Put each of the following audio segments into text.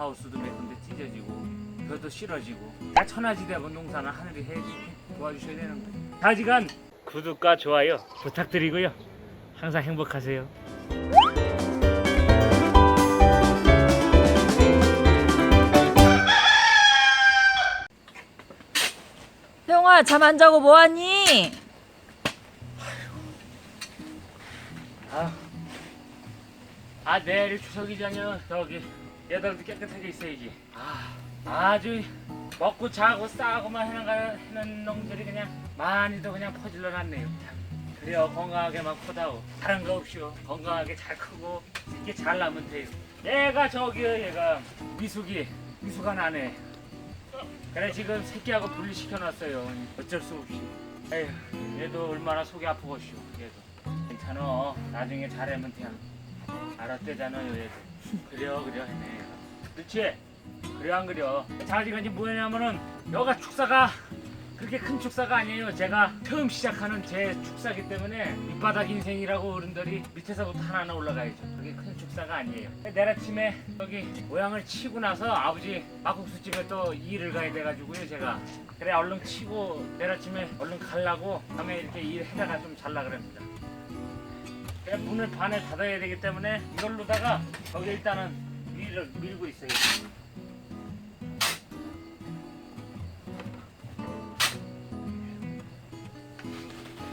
하우스도 몇 군데 찢어지고 벼도 싫어지고 다 천하지대고 농사는 하늘이 해 도와주셔야 되는 거예요. 자지간 구독과 좋아요 부탁드리고요. 항상 행복하세요. 형아 잠 안 자고 뭐하니? 아, 아 내일 추석이잖여. 저기 얘들도 깨끗하게 있어야지. 아, 아주 먹고 자고 싸고만 해는 놈들이 그냥 많이도 그냥 퍼질러 놨네요. 참. 그래요 건강하게만 커다오. 다른 거 없이요. 건강하게 잘 크고 이게 잘 나면 돼요. 얘가 저기요 얘가 미숙이 미숙아 나네. 그래 지금 새끼하고 분리시켜 놨어요. 어쩔 수 없이. 에휴 얘도 얼마나 속이 아프겠슈 얘도. 괜찮아. 나중에 잘하면 돼. 알았대잖아요 얘도. 그래요 그래요 해네. 그렇지? 그래 안 그려. 자지가 이제 뭐냐면은 여가 축사가 그렇게 큰 축사가 아니에요. 제가 처음 시작하는 제 축사기 때문에 밑바닥 인생이라고 어른들이 밑에서부터 하나하나 올라가야죠. 그게 큰 축사가 아니에요. 내일 아침에 여기 모양을 치고 나서 아버지 막국수집에 또 일을 가야 돼가지고요 제가 그래 얼른 치고 내일 아침에 얼른 가려고 다음에 이렇게 일해다가 좀 잘라 그럽니다. 문을 반을 닫아야 되기 때문에 이걸로다가 거기 일단은 위를 밀고 있어요.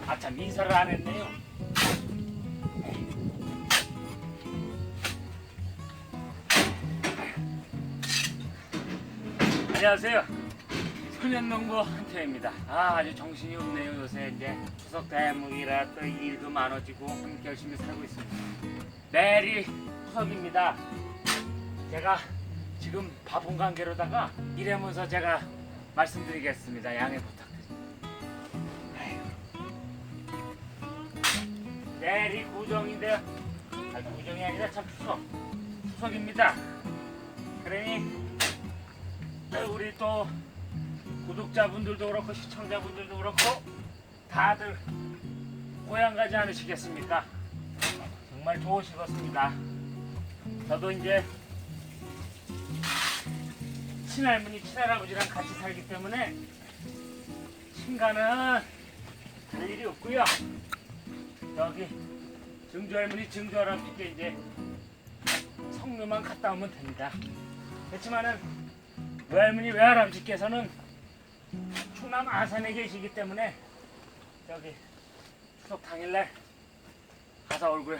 아참 인사를 안 했네요. 안녕하세요. 소년농부 한태입니다. 아 아주 정신이 없네요 요새 이제 추석 대목이라 또 일도 많아지고 함께 열심히 살고 있습니다. 내일이 추석입니다. 제가 지금 바쁜 관계로다가 일하면서 제가 말씀드리겠습니다. 양해 부탁드립니다. 아이고. 내일이 구정인데요. 아, 구정이 아니라 참 추석. 추석입니다. 그러니 우리 또 구독자분들도 그렇고 시청자분들도 그렇고 다들 고향 가지 않으시겠습니까? 정말 좋으시겠습니다. 저도 이제 친할머니 친할아버지랑 같이 살기 때문에 친가는 할 일이 없고요. 여기 증조할머니 증조할아버지께 이제 성묘만 갔다 오면 됩니다. 그렇지만은 외할머니 외할아버지께서는 충남 아산에 계시기 때문에 저기 추석 당일날 가서 얼굴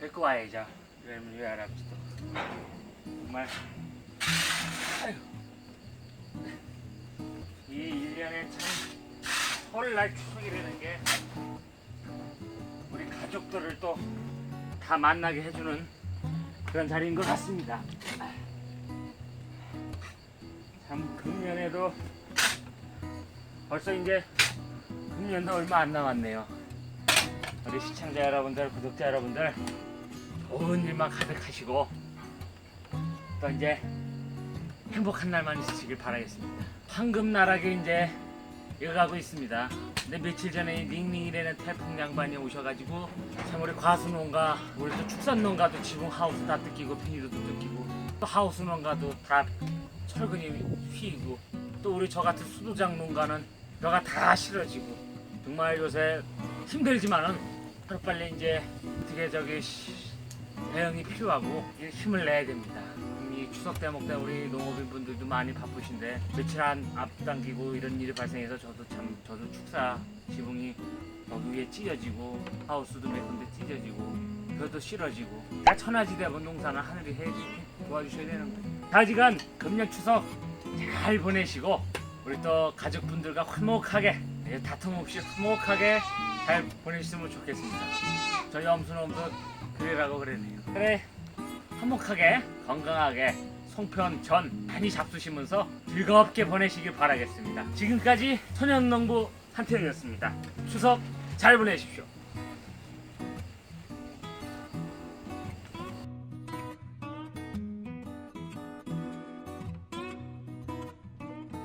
뵙고 와야죠. 외할머니 외할아버지도 정말 아유 이 1년에 참 설날 추석이라는 게 우리 가족들을 또 다 만나게 해주는 그런 자리인 것 같습니다. 참 금년에도 벌써 이제 금년도 얼마 안 남았네요. 우리 시청자 여러분들, 구독자 여러분들 좋은 일만 가득하시고 또 이제 행복한 날만 있으시길 바라겠습니다. 황금나락에 이제 이어가고 있습니다. 근데 며칠 전에 닝닝이라는 태풍 양반이 오셔가지고 참 우리 과수농가, 우리 또 축산농가도 지붕 하우스 다 뜯기고 비닐도 뜯기고 또 하우스 농가도 다 철근이 휘고 또 우리 저 같은 수도장 농가는 벼가 다 실어지고 정말 요새 힘들지만은 하루빨리 이제 어떻게 저기 시- 대응이 필요하고 이 힘을 내야 됩니다. 이 추석 대목 때 우리 농업인 분들도 많이 바쁘신데 며칠 안 앞당기고 이런 일이 발생해서 저도 참 저도 축사 지붕이 위에 찢어지고 하우스도 몇 군데 찢어지고 벼도 실어지고 다 천하지대고 농사는 하늘이 해 도와주셔야 되는 거예요. 자지간 금년 추석 잘 보내시고 우리 또 가족분들과 화목하게 예, 다툼 없이 화목하게 잘 보내셨으면 좋겠습니다. 저희 엄수놈도 그래라고 그랬네요. 그래 화목하게 건강하게 송편 전 많이 잡수시면서 즐겁게 보내시길 바라겠습니다. 지금까지 소년농부 한태현이었습니다. 추석 잘 보내십시오.